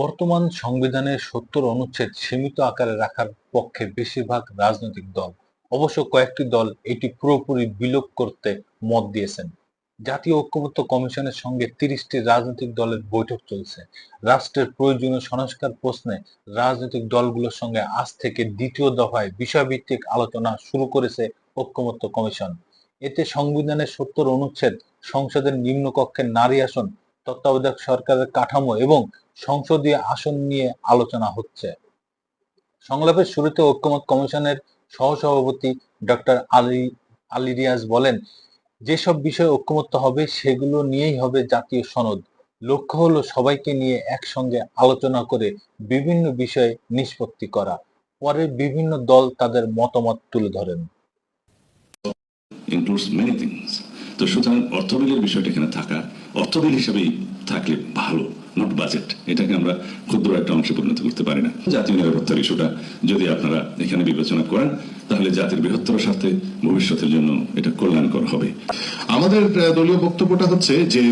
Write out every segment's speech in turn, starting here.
বর্তমান সংবিধানের সত্তর অনুচ্ছেদ সীমিত আকারে রাখার পক্ষে বেশিরভাগ রাজনৈতিক দল, অবশ্য কয়েকটি দল এটি পুরোপুরি বিলোপ করতে মত দিয়েছেন। জাতীয় ঐক্যমত্য কমিশনের সঙ্গে তিরিশটি রাজনৈতিক দলের বৈঠক চলছে। রাষ্ট্রের প্রয়োজনীয় সংস্কার প্রশ্নে রাজনৈতিক দলগুলোর সঙ্গে আজ থেকে দ্বিতীয় দফায় বিষয়ভিত্তিক আলোচনা শুরু করেছে ঐক্যমত্য কমিশন। এতে সংবিধানের সত্তর অনুচ্ছেদ সংসদের নিম্নকক্ষের নারী আসন তত্ত্বাবধায়ক সরকারের কাঠামো এবং সংসদীয় আসন নিয়ে আলোচনা হচ্ছে। সংলাপের শুরুতে ঐক্যমত কমিশনের সহসভাপতি ডক্টর আলী আলী রিয়াজ বলেন, যেসব বিষয়ে ঐক্যমত্য হবে সেগুলো নিয়েই হবে জাতীয় সনদ। লক্ষ্য হলো সবাইকে নিয়ে একসঙ্গে আলোচনা করে বিভিন্ন বিষয়ে নিষ্পত্তি করা। পরে বিভিন্ন দল তাদের মতামত তুলে ধরেন। তো সুতরাং অর্থ বিলের বিষয়টা এখানে থাকা অর্থ বিল হিসেবেই থাকলে ভালো নট বাজেট এটাকে আমরা ক্ষুদ্র একটা অংশে পরিণত করতে পারি না। জাতীয় নিরাপত্তার ইস্যুটা যদি আপনারা এখানে বিবেচনা করেন, তাহলে জাতির বৃহত্তর স্বার্থে ভবিষ্যতের জন্য এটা কল্যাণকর হবে। আমাদের দলীয় বক্তব্যটা হচ্ছে যে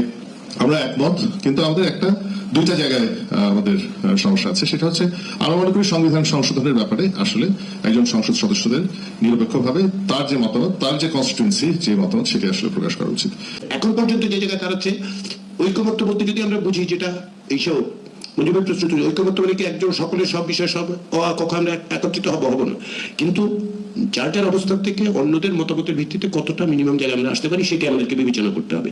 আমরা একমত, কিন্তু আমাদের একটা, দুইটা জায়গায় আমাদের সমস্যা আছে। সেটা হচ্ছে আমরা মনে করি সংবিধান সংশোধনের ব্যাপারে আসলে একজন সংসদ সদস্যদের নিরপেক্ষভাবে তার যে মতামত, তার যে কনস্টিটুয়েন্সি যে মতামত, সেটা আসলে প্রকাশ করা উচিত। এখন পর্যন্ত যে জায়গায় দাঁড়াচ্ছে ঐক্যমত্য বলতে যদি আমরা বুঝি যেটা এইসব মুজিবের প্রশ্ন ঐক্যমত্য মানে কি একজন সকলের সব বিষয়ে সব কখন আমরা একত্রিত হব হব না। কিন্তু যার যার অবস্থান থেকে অন্যদের মতামতের ভিত্তিতে কতটা মিনিমাম জায়গায় আমরা আসতে পারি সেটা আমাদেরকে বিবেচনা করতে হবে।